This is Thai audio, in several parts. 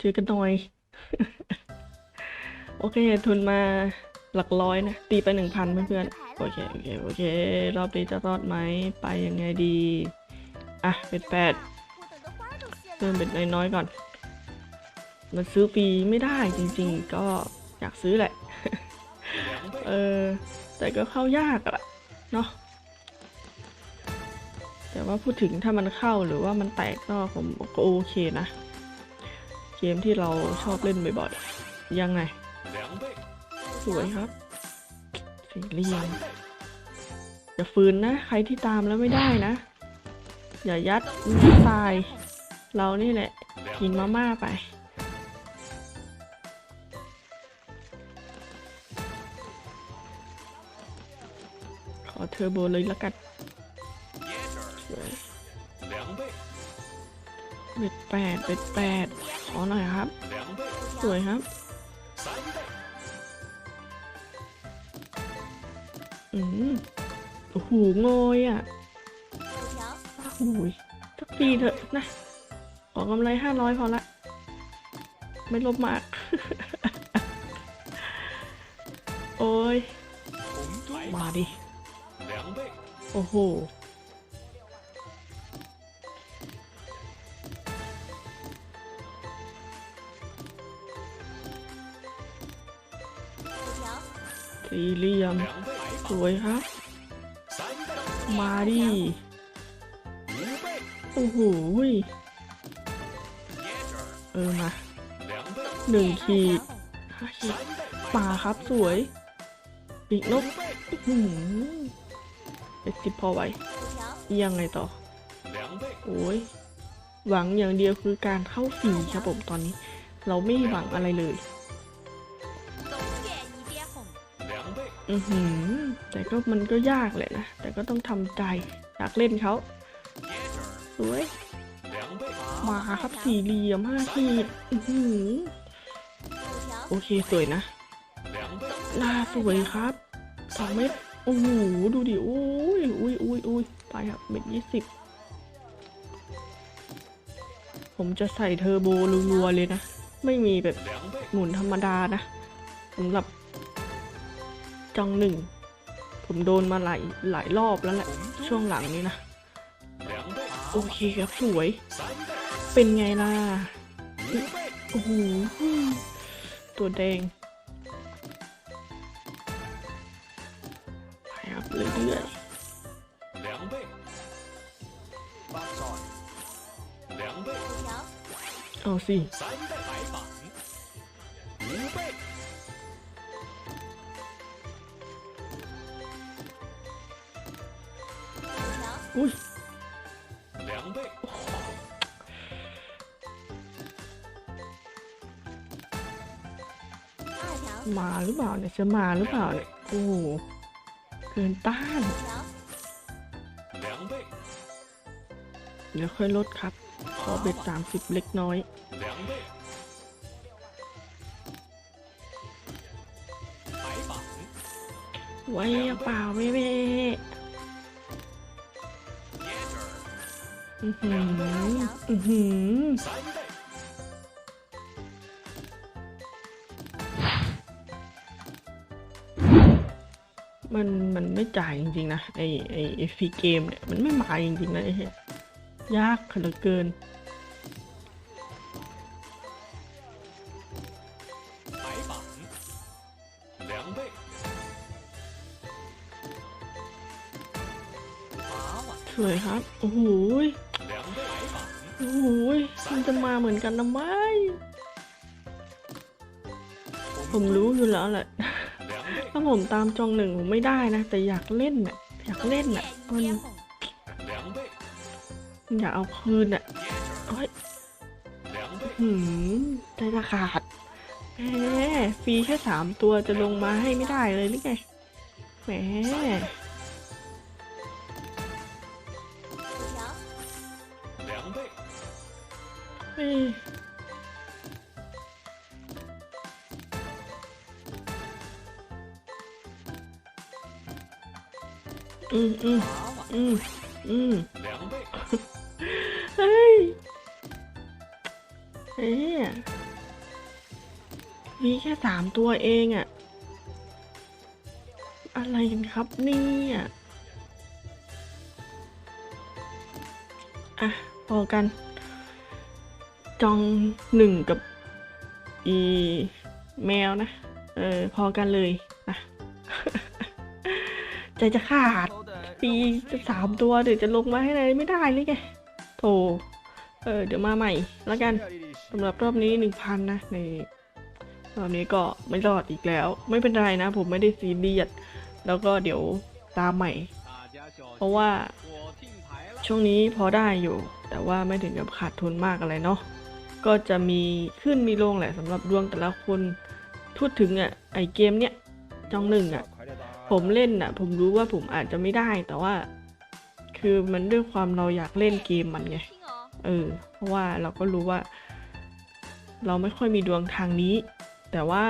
ช่วยกันหน่อย โอเค ทุนมาหลักร้อยนะ ตีไปหนึ่งพันเพื่อนๆ โอเค โอเค โอเค รอบนี้จะรอดไหม ไปยังไงดี อะ เป็นแปดเริ่มเป็นน้อยๆก่อน มันซื้อฟรีไม่ได้จริงๆ ก็อยากซื้อแหละ เออ แต่ก็เข้ายากอะเนาะแต่ว่าพูดถึงถ้ามันเข้าหรือว่ามันแตกก็ผมก็โอเคนะ เกมที่เราชอบเล่นบ่อยๆ ยังไง สวยครับสีเหลี่ยมอย่าฝืนนะ ใครที่ตามแล้วไม่ได้นะ อย่ายัดมันตาย เรานี่แหละ กินมาม่าไปขอเทอร์โบเลยละกันสวยเบ็ดแปดเบ็ดแปด ขอหน่อยครับ สวยครับ อืมโอ้โหงอยอะโอ้โหสักทีเถอะนะ ขอกำไรห้าร้อยพอละ ไม่ลบมาก โอ้ย มาดิ โอ้โห สี่เหลี่ยม สวยครับ มาดิโอ้โหเออมาหนึ่งขีดห้าขีดป่าครับสวย ปีกนกหือเจ็ดสิบพอไหวยังไงต่อ โอ้ย หวังอย่างเดียวคือการเข้าฟรีครับผมตอนนี้ เราไม่หวังอะไรเลย อือหือ แต่ก็มันก็ยากแหละนะ แต่ก็ต้องทำใจ อยากเล่นเขาสวย มาครับสี่เหลี่ยมห้าขีอือหือ โอเคสวยนะหน้าสวยครับสองเม็ดโอ้โหดูดิโอ้ยอุ้ยอุ้ยอุ้ยไปครับเม็ดยี่สิบผมจะใส่เทอร์โบรัวๆเลยนะ ไม่มีแบบหมุนธรรมดานะสำหรับ จองหนึ่ง ผมโดนมาหลายหลายรอบแล้วแหละ ช่วงหลังนี้นะ โอเคครับสวย เป็นไงล่ะ โอ้โห ตัวแดงไปครับเรื่อยๆเอาสิ อุ้两倍。มาหรือเปล่าเนี่ยจะมาหรือเปล่าเนี่ยโอ้เกินต้าน。เดี๋ยวค่อยลดครับ ขอเบ็ดสามสิบเล็กน้อย。ไว้เปล่าไม่เม่ มันมันไม่จ่ายจริงๆนะไอไอเอฟซีเกมเนี่ยมันไม่มาจริงๆนะไอเหี้ยยากเหลือเกินสวยครับ โอ้โห โอ้ยมันจะมาเหมือนกันทำไมผมรู้อยู่แล้วแหละ ถ้าผมตามจองหนึ่งผมไม่ได้นะ แต่อยากเล่นน่ะ อยากเล่นน่ะมันอยากเอาคืนน่ะโอ้ยหืมใจจะขาดแหมฟรีแค่สามตัวจะลงมาให้ไม่ได้เลยหรือไงแหม อืมอืมอืมอืมเฮ้ยเฮ้ยมีแค่สามตัวเองอะอะไรกันครับนี่อะอะพอกัน จองหนึ่งกับอีแมวนะ เออ พอกันเลยนะใจจะขาดปีสามตัวเดี๋ยวจะลงมาให้ไหนไม่ได้เลยไงโถเออ เดี๋ยวมาใหม่แล้วกันสำหรับรอบนี้หนึ่งพันนะในรอบนี้ก็ไม่รอดอีกแล้ว ไม่เป็นไรนะ ผมไม่ได้ซีเรียสแล้วก็เดี๋ยวตามใหม่ เพราะว่าช่วงนี้พอได้อยู่ แต่ว่าไม่ถึงกับขาดทุนมากอะไรเนาะ ก็จะมีขึ้นมีลงแหละสำหรับดวงแต่ละคนพูดถึงอะไอเกมเนี้ยจองหนึ่งอะ ผมเล่นน่ะ ผมรู้ว่าผมอาจจะไม่ได้แต่ว่า คือมันด้วยความเราอยากเล่นเกมมันไงเออ เพราะว่าเราก็รู้ว่า เราไม่ค่อยมีดวงทางนี้ แต่ว่า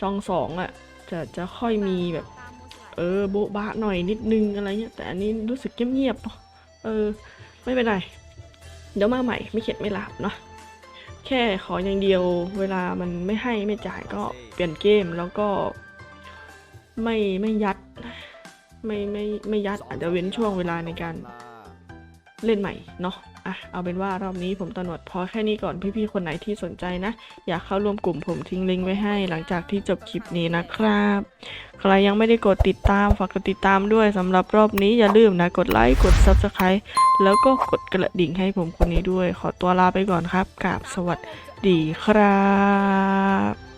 จองสองอะ จะจะค่อยมีแบบ เออโบ๊ะบะหน่อยนิดนึงอะไรเงี้ยแต่อันนี้รู้สึกเงียบๆเนาะเออ ไม่เป็นไรเดี๋ยวมาใหม่ไม่เข็ดไม่หลับเนาะ แค่ขออย่างเดียวเวลามันไม่ให้ไม่จ่ายก็เปลี่ยนเกมแล้วก็ไม่ไม่ยัด ไม่ไม่ไม่ยัดอาจจะเว้นช่วงเวลาในการเล่นใหม่เนาะ อะเอาเป็นว่ารอบนี้ผมตำรวจพอแค่นี้ก่อนพี่ๆคนไหนที่สนใจนะ อยากเข้าร่วมกลุ่มผมทิ้งลิงก์ไว้ให้ หลังจากที่จบคลิปนี้นะครับ ใครยังไม่ได้กดติดตามฝากกดติดตามด้วยสำหรับรอบนี้อย่าลืมนะกดไลค์กด Subscribe แล้วก็กดกระดิ่งให้ผมคนนี้ด้วย ขอตัวลาไปก่อนครับกราบสวัสดีครับ